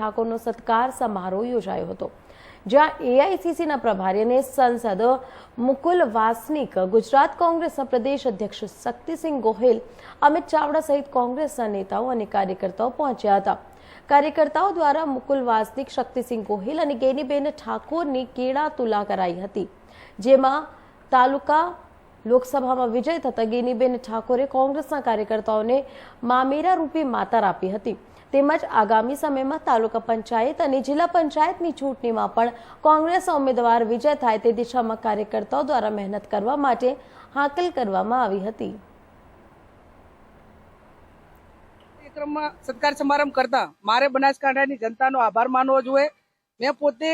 ઠાકોરનો સત્કાર સમારોહ યોજાયો હતો, જ્યાં એઆઈસીસીના પ્રભારી અને સંસદ મુકુલ વાસનિક, ગુજરાત કોંગ્રેસના પ્રદેશ અધ્યક્ષ શક્તિસિંહ ગોહિલ, અમિત ચાવડા સહિત કોંગ્રેસના નેતાઓ અને કાર્યકર્તાઓ પહોંચ્યા હતા. કાર્યકર્તાઓ દ્વારા મુકુલ વાસનિક, શક્તિસિંહ ગોહિલ અને ગેનીબેન ઠાકોરની કેળા તુલા કરાઈ હતી, જેમાં તાલુકા લોકસભામાં વિજય થતા ગેનીબેન ઠાકોરે કોંગ્રેસના કાર્યકર્તાઓને મામેરા રૂપી માતાર આપી હતી. તેમજ આગામી સમયમાં તાલુકા પંચાયત અને જિલ્લા પંચાયતની ચૂંટણીમાં પણ કોંગ્રેસ ઉમેદવાર વિજય થાય તે દિશામાં કાર્યકર્તાઓ દ્વારા મહેનત કરવા માટે હાકલ કરવામાં આવી હતી. કાર્યક્રમમાં સત્કાર સમારંભ કરતા મારે બનાસકાંઠાની જનતાનો આભાર માનવો જોઈએ. મેં પોતે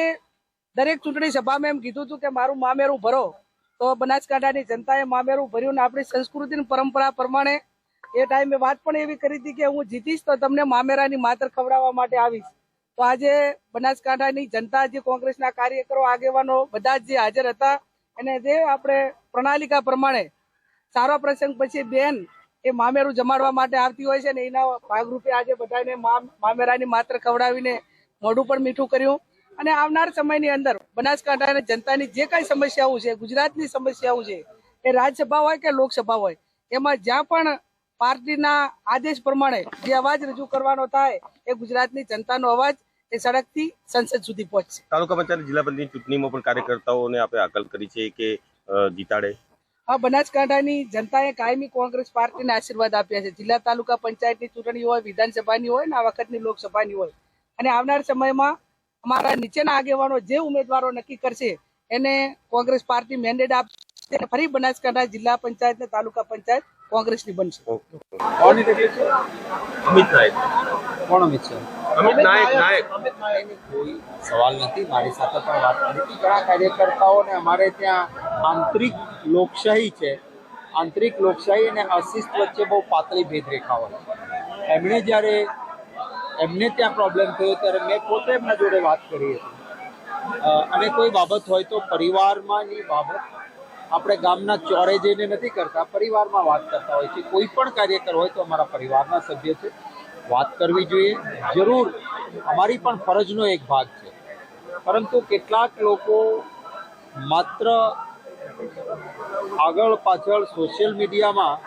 દરેક ચૂંટણી સભામાં એમ કીધું હતું કે મારું મામેરું ભરો. તો બનાસકાંઠાની જનતાએ મામેરું ભર્યું અને આપણી સંસ્કૃતિની પરંપરા પ્રમાણે એ ટાઈમે વાત પણ એવી કરી હતી કે હું જીતીશ તો તમને મામેરાની માતર ખવડાવવા માટે આવીશ. તો આજે બનાસકાંઠાની જનતા જે કોંગ્રેસના કાર્યકરો, આગેવાનો બધા જ હાજર હતા અને જે આપણે પ્રણાલિકા પ્રમાણે સારો પ્રસંગ પછી બેન એ મામેરું જમાડવા માટે આવતી હોય છે ને એના ભાગરૂપે આજે બધાને મામ- મામેરાની માત્ર ખવડાવીને મોઢું પણ મીઠું કર્યું. અને આવનાર સમયની અંદર બનાસકાંઠાની જનતાની જે કાંઈ સમસ્યાઓ છે, ગુજરાતની સમસ્યાઓ છે, એ રાજ્યસભા હોય કે લોકસભા હોય, એમાં જ્યાં પણ પાર્ટીના આદેશ પ્રમાણે જે અવાજ રજૂ કરવાનો થાય એ ગુજરાતની જનતાનો અવાજ એ સડકથી સંસદ સુધી પહોંચશે. તાલુકા પંચાયત જિલ્લા પંચાયત ચૂંટણીમાં પણ કાર્યકર્તાઓને આપણે હાકલ કરી છે કે જીતાડે. હા બનાસકાંઠાની જનતાએ કાયમી કોંગ્રેસ પાર્ટીને આશીર્વાદ આપ્યા છે. જિલ્લા તાલુકા પંચાયતની ચૂંટણી હોય વિધાનસભાની હોય ને આ વખતની લોકસભાની હોય. અને આવનાર સમયમાં અમારા નીચેના આગેવાનો જે ઉમેદવારો નક્કી કરશે એને કોંગ્રેસ પાર્ટી મેન્ડેટ આપશે. ફરી બનાસકાંઠા જિલ્લા પંચાયત ને તાલુકા પંચાયત કોંગ્રેસની બનશે. કોની તકલીફ છે? અમિત નાયક. કોણ અમિત છે? અમિત નાયક નાયક. એની કોઈ સવાલ નથી મારી સાથે પણ વાત કરી. હતી ઘણા કાર્યકર્તાઓને અમારે ત્યાં આંતરિક લોકશાહી છે. આંતરિક લોકશાહી અને અશિસ્ત વચ્ચે બહુ પાતળી ભેદરેખા હોય એમણે જ્યારે એમને ત્યાં પ્રોબ્લેમ થયો ત્યારે મેં પોતે એમના જોડે વાત કરી હતી. અને કોઈ બાબત હોય તો પરિવારમાંની બાબત આપણે ગામના ચોરે જઈને નથી કરતા, પરિવારમાં વાત કરતા હોય છે. કોઈ પણ કાર્યકર હોય તો અમારા પરિવારના સભ્ય છે. વાત કરવી જોઈએ. જરૂર. અમારી પણ ફરજનો એક ભાગ છે. પરંતુ કેટલાક લોકો માત્ર આગળ પાછળ સોશિયલ મીડિયામાં,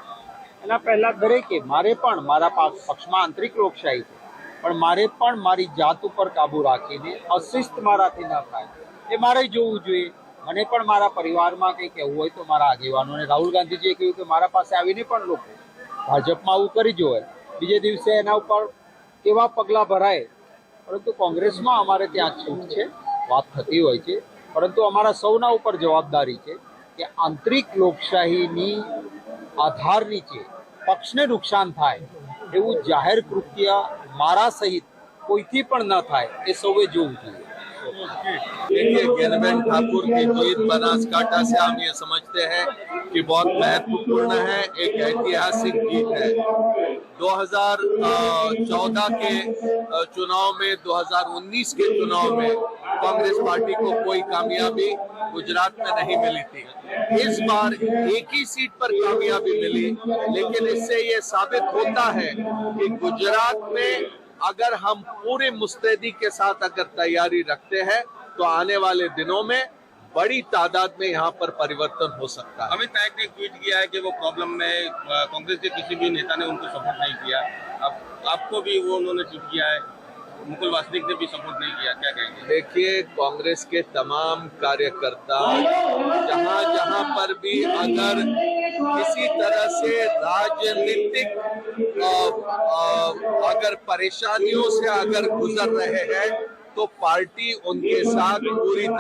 એના પહેલાં દરેકે, મારે પણ મારા પક્ષમાં આંતરિક લોકશાહી છે. પણ મારે પણ મારી જાત ઉપર કાબુ રાખીને અશિસ્ત મારાથી ના થાય. એ મારે જોવું જોઈએ. મને પણ મારા પરિવારમાં કંઈ કહેવું હોય તો મારા આગેવાનોને. રાહુલ ગાંધીજીએ કહ્યું કે મારા પાસે આવીને પણ લોકો ભાજપમાં આવું કરી જોવે બીજે દિવસે એના ઉપર કેવા પગલાં ભરાય? પરંતુ કોંગ્રેસમાં અમારે ત્યાં છૂટ છે, વાત થતી હોય છે. પરંતુ અમારા સૌના ઉપર જવાબદારી છે કે આંતરિક લોકશાહીની આધાર નીચે પક્ષને નુકસાન થાય એવું જાહેર કૃત્ય મારા સહિત કોઈથી પણ ન થાય એ સૌએ જોવું જોઈએ. دیکھیے ٹھاکر کی جیت بناس کاٹا سے ہم یہ سمجھتے ہیں کہ بہت مہتوپورن ہے، ایک ایتہاسک دو ہزار چودہ کے چناؤ میں، دو ہزار انیس کے چناؤ میں کانگریس پارٹی کو کوئی کامیابی گجرات میں نہیں ملی تھی۔ اس بار ایک ہی سیٹ پر کامیابی ملی، لیکن اس سے یہ ہوتا ہے کہ گجرات میں اگر ہم پوری مستعدی کے ساتھ اگر تیاری رکھتے ہیں تو آنے والے دنوں میں بڑی تعداد میں یہاں پر پریورتن ہو سکتا ہے۔ امت نائک نے ٹویٹ کیا ہے کہ وہ پرابلم میں کانگریس کے کسی بھی نیتا نے ان کو سپورٹ نہیں کیا۔ اب آپ کو بھی وہ انہوں نے ٹویٹ کیا ہے مکل واسنک نے بھی سپورٹ نہیں کیا کیا کہیں گے؟ دیکھیے کانگریس کے تمام کاریہ کرتا جہاں جہاں پر بھی اگر کسی طرح سے راجنیتک اگر پریشانیوں سے اگر گزر رہے ہیں، تو پارٹی ان کے ساتھ پوری طرح